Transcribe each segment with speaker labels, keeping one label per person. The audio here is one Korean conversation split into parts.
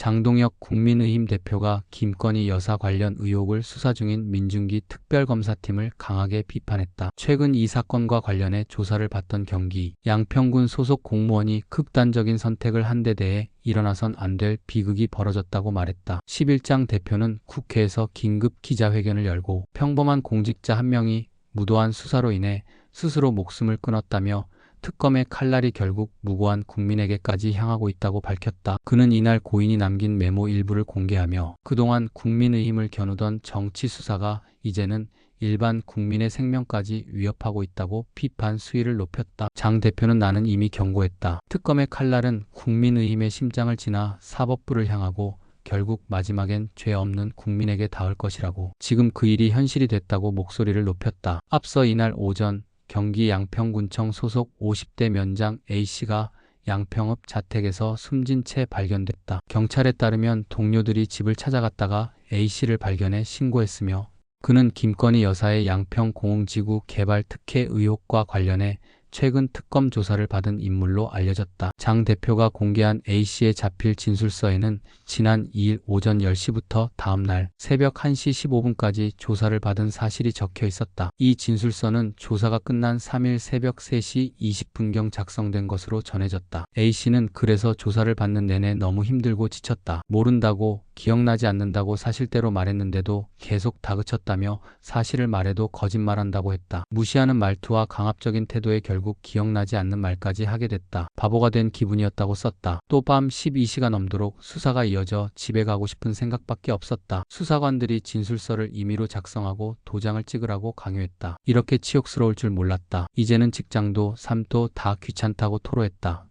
Speaker 1: 장동혁 국민의힘 대표가 김건희 여사 관련 의혹을 수사 중인 민중기 특별검사팀을 강하게 비판했다. 최근 이 사건과 관련해 조사를 받던 경기 양평군 소속 공무원이 극단적인 선택을 한 데 대해 일어나선 안 될 비극이 벌어졌다고 말했다. 11장 대표는 국회에서 긴급 기자회견을 열고 평범한 공직자 한 명이 무도한 수사로 인해 스스로 목숨을 끊었다며 특검의 칼날이 결국 무고한 국민에게까지 향하고 있다고 밝혔다. 그는 이날 고인이 남긴 메모 일부를 공개하며 그동안 국민의힘을 겨누던 정치 수사가 이제는 일반 국민의 생명까지 위협하고 있다고 비판 수위를 높였다. 장 대표는 나는 이미 경고했다. 특검의 칼날은 국민의힘의 심장을 지나 사법부를 향하고 결국 마지막엔 죄 없는 국민에게 닿을 것이라고. 지금 그 일이 현실이 됐다고 목소리를 높였다. 앞서 이날 오전 경기 양평군청 소속 50대 면장 A씨가 양평읍 자택에서 숨진 채 발견됐다. 경찰에 따르면 동료들이 집을 찾아갔다가 A씨를 발견해 신고했으며 그는 김건희 여사의 양평 공흥지구 개발 특혜 의혹과 관련해 최근 특검 조사를 받은 인물로 알려졌다. 장 대표가 공개한 A씨의 자필 진술서에는 지난 2일 오전 10시부터 다음 날 새벽 1시 15분까지 조사를 받은 사실이 적혀 있었다. 이 진술서는 조사가 끝난 3일 새벽 3시 20분경 작성된 것으로 전해졌다. A씨는 그래서 조사를 받는 내내 너무 힘들고 지쳤다. 모른다고 기억나지 않는다고 사실대로 말했는데도 계속 다그쳤다며 사실을 말해도 거짓말한다고 했다. 무시하는 말투와 강압적인 태도에 결국 기억나지 않는 말까지 하게 됐다. 바보가 된 기분이었다고 썼다. 또 밤 12시가 넘도록 수사가 이어져 집에 가고 싶은 생각밖에 없었다. 수사관들이 진술서를 임의로 작성하고 도장을 찍으라고 강요했다. 이렇게 치욕스러울 줄 몰랐다. 이제는 직장도 삶도 다 귀찮다고 토로했다.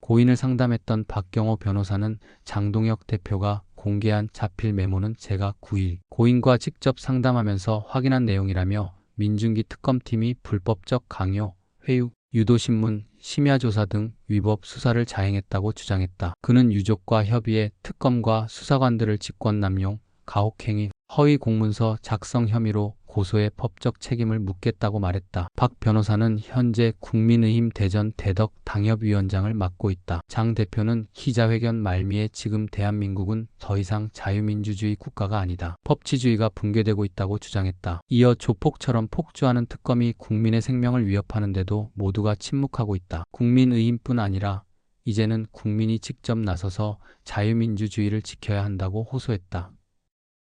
Speaker 1: 고인을 상담했던 박경호 변호사는 장동혁 대표가 공개한 자필 메모는 제가 9일 고인과 직접 상담하면서 확인한 내용이라며 민중기 특검팀이 불법적 강요, 회유, 유도신문, 심야조사 등 위법 수사를 자행했다고 주장했다. 그는 유족과 협의해 특검과 수사관들을 직권남용, 가혹행위, 허위 공문서 작성 혐의로 고소해 법적 책임을 묻겠다고 말했다. 박 변호사는 현재 국민의힘 대전 대덕 당협위원장을 맡고 있다. 장 대표는 기자회견 말미에 지금 대한민국은 더 이상 자유민주주의 국가가 아니다. 법치주의가 붕괴되고 있다고 주장했다. 이어 조폭처럼 폭주하는 특검이 국민의 생명을 위협하는데도 모두가 침묵하고 있다. 국민의힘뿐 아니라 이제는 국민이 직접 나서서 자유민주주의를 지켜야 한다고 호소했다.